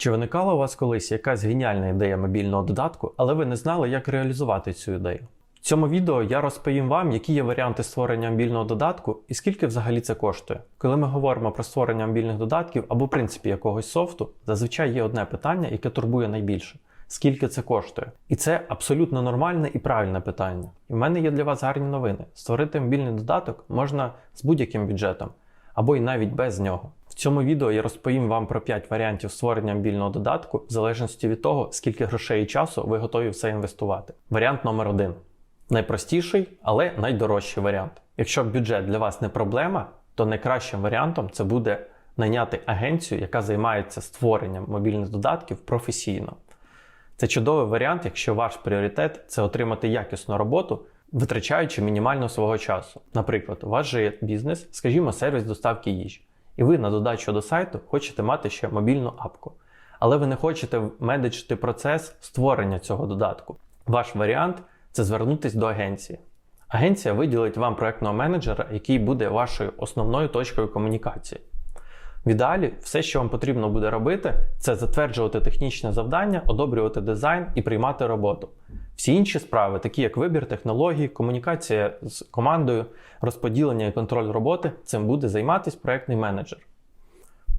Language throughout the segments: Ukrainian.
Чи виникала у вас колись якась геніальна ідея мобільного додатку, але ви не знали, як реалізувати цю ідею? В цьому відео я розповім вам, які є варіанти створення мобільного додатку і скільки взагалі це коштує. Коли ми говоримо про створення мобільних додатків або в принципі якогось софту, зазвичай є одне питання, яке турбує найбільше. Скільки це коштує? І це абсолютно нормальне і правильне питання. І в мене є для вас гарні новини. Створити мобільний додаток можна з будь-яким бюджетом, або й навіть без нього. В цьому відео я розповім вам про 5 варіантів створення мобільного додатку в залежності від того, скільки грошей і часу ви готові в це інвестувати. Варіант номер один. Найпростіший, але найдорожчий варіант. Якщо бюджет для вас не проблема, то найкращим варіантом це буде найняти агенцію, яка займається створенням мобільних додатків професійно. Це чудовий варіант, якщо ваш пріоритет це отримати якісну роботу, витрачаючи мінімально свого часу. Наприклад, у вас же є бізнес, скажімо, сервіс доставки їжі, і ви на додачу до сайту хочете мати ще мобільну апку. Але ви не хочете менеджити процес створення цього додатку. Ваш варіант це звернутися до агенції. Агенція виділить вам проектного менеджера, який буде вашою основною точкою комунікації. В ідеалі, все, що вам потрібно буде робити, це затверджувати технічне завдання, одобрювати дизайн і приймати роботу. Всі інші справи, такі як вибір технологій, комунікація з командою, розподілення і контроль роботи, цим буде займатися проектний менеджер.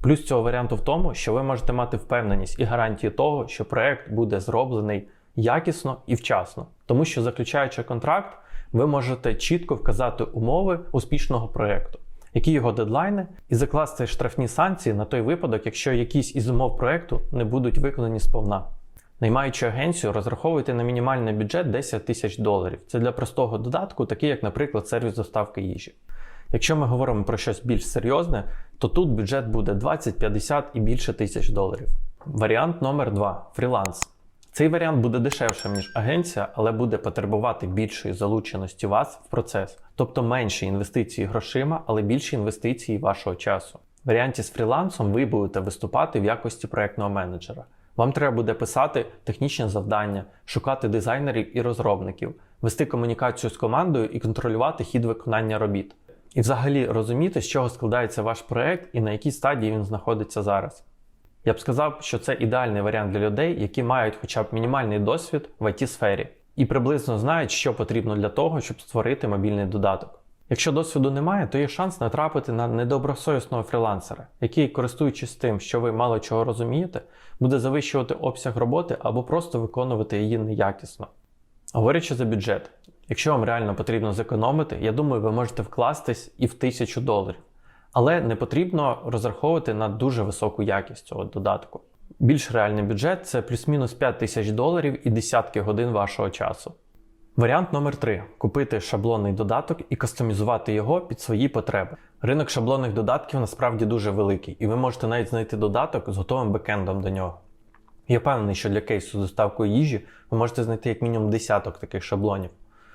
Плюс цього варіанту в тому, що ви можете мати впевненість і гарантії того, що проект буде зроблений якісно і вчасно, тому що заключаючи контракт, ви можете чітко вказати умови успішного проекту які його дедлайни, і закласти штрафні санкції на той випадок, якщо якісь із умов проекту не будуть виконані сповна. Наймаючи агенцію, розраховуйте на мінімальний бюджет 10 тисяч доларів. Це для простого додатку, такий як, наприклад, сервіс доставки їжі. Якщо ми говоримо про щось більш серйозне, то тут бюджет буде 20, 50 і більше тисяч доларів. Варіант номер 2 фріланс. Цей варіант буде дешевшим, ніж агенція, але буде потребувати більшої залученості вас в процес, тобто менші інвестиції грошима, але більші інвестиції вашого часу. В варіанті з фрілансом ви будете виступати в якості проектного менеджера. Вам треба буде писати технічне завдання, шукати дизайнерів і розробників, вести комунікацію з командою і контролювати хід виконання робіт. І взагалі розуміти, з чого складається ваш проект і на якій стадії він знаходиться зараз. Я б сказав, що це ідеальний варіант для людей, які мають хоча б мінімальний досвід в it сфері і приблизно знають, що потрібно для того, щоб створити мобільний додаток. Якщо досвіду немає, то є шанс натрапити на недобросовісного фрілансера, який, користуючись тим, що ви мало чого розумієте, буде завищувати обсяг роботи або просто виконувати її неякісно. Говорячи за бюджет, якщо вам реально потрібно зекономити, я думаю, ви можете вкластись і в тисячу доларів. Але не потрібно розраховувати на дуже високу якість цього додатку. Більш реальний бюджет це плюс-мінус 5 тисяч доларів і десятки годин вашого часу. Варіант номер 3 купити шаблонний додаток і кастомізувати його під свої потреби. Ринок шаблонних додатків насправді дуже великий, і ви можете навіть знайти додаток з готовим бекендом до нього. Я впевнений, що для кейсу з доставкою їжі ви можете знайти як мінімум десяток таких шаблонів.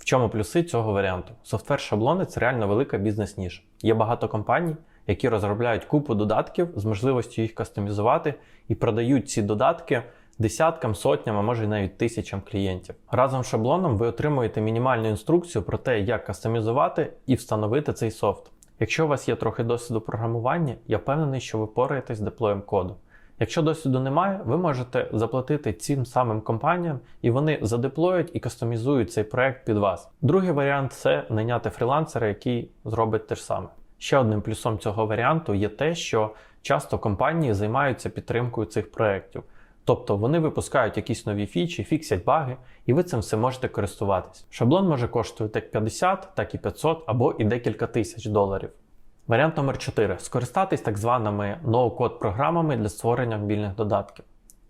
Чому плюси цього варіанту? Софтвер-шаблони це реально велика бізнес-ніша. Є багато компаній, які розробляють купу додатків з можливістю їх кастомізувати і продають ці додатки десяткам, сотням, а може й навіть тисячам клієнтів. Разом з шаблоном ви отримуєте мінімальну інструкцію про те, як кастомізувати і встановити цей софт. Якщо у вас є трохи досвіду програмування, я впевнений, що ви пораєтесь з деплоєм коду. Якщо досвіду немає, ви можете заплатити цим самим компаніям, і вони задеплоють і кастомізують цей проект під вас. Другий варіант це найняти фрілансера, який зробить те ж саме. Ще одним плюсом цього варіанту є те, що часто компанії займаються підтримкою цих проєктів. Тобто вони випускають якісь нові фічі, фіксять баги, і ви цим все можете користуватись. Шаблон може коштувати як 50, так і 500 або і декілька тисяч доларів. Варіант номер 4 скористатись так званими ноу-код програмами для створення мобільних додатків.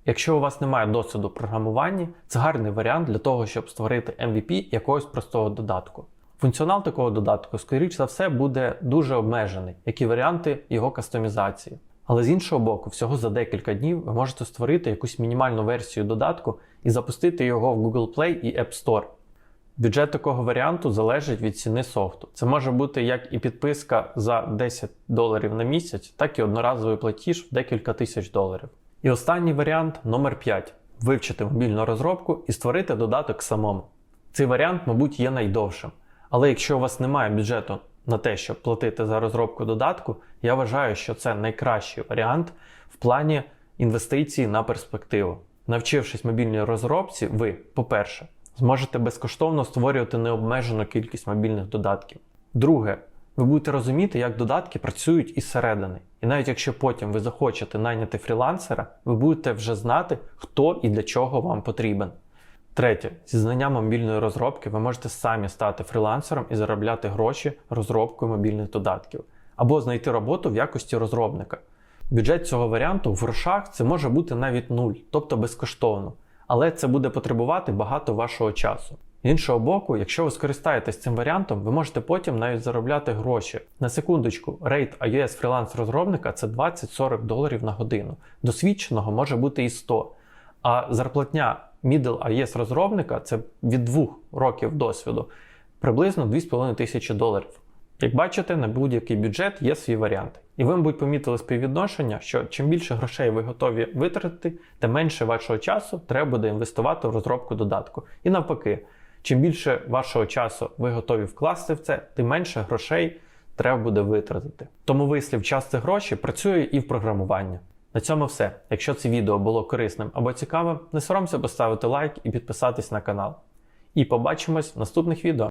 Якщо у вас немає досвіду в програмуванні, це гарний варіант для того, щоб створити MVP якогось простого додатку. Функціонал такого додатку, скоріш за все, буде дуже обмежений, як і варіанти його кастомізації. Але з іншого боку, всього за декілька днів ви можете створити якусь мінімальну версію додатку і запустити його в Google Play і App Store. Бюджет такого варіанту залежить від ціни софту. Це може бути як і підписка за 10 доларів на місяць, так і одноразовий платіж в декілька тисяч доларів. І останній варіант номер 5 вивчити мобільну розробку і створити додаток самому. Цей варіант, мабуть, є найдовшим. Але якщо у вас немає бюджету на те, щоб платити за розробку додатку, я вважаю, що це найкращий варіант в плані інвестиції на перспективу. Навчившись мобільній розробці, ви, по-перше, зможете безкоштовно створювати необмежену кількість мобільних додатків. Друге, ви будете розуміти, як додатки працюють із середини. І навіть якщо потім ви захочете найняти фрілансера, ви будете вже знати, хто і для чого вам потрібен. Третє, зі знанням мобільної розробки ви можете самі стати фрілансером і заробляти гроші розробкою мобільних додатків, або знайти роботу в якості розробника. Бюджет цього варіанту в грошах це може бути навіть нуль, тобто безкоштовно, але це буде потребувати багато вашого часу. З іншого боку, якщо ви скористаєтесь цим варіантом, ви можете потім навіть заробляти гроші. На секундочку, рейд iOS фріланс розробника це 20-40 доларів на годину. Досвідченого може бути і 100. А зарплатня middle iOS розробника це від 2 років досвіду, приблизно 2,5 тисячі доларів. Як бачите, на будь-який бюджет є свій варіант. І ви, мабуть, помітили співвідношення, що чим більше грошей ви готові витратити, тим менше вашого часу треба буде інвестувати в розробку додатку. І навпаки, чим більше вашого часу ви готові вкласти в це, тим менше грошей треба буде витратити. Тому вислів час це гроші працює і в програмуванні. На цьому все. Якщо це відео було корисним або цікавим, не соромся поставити лайк і підписатись на канал. І побачимось в наступних відео.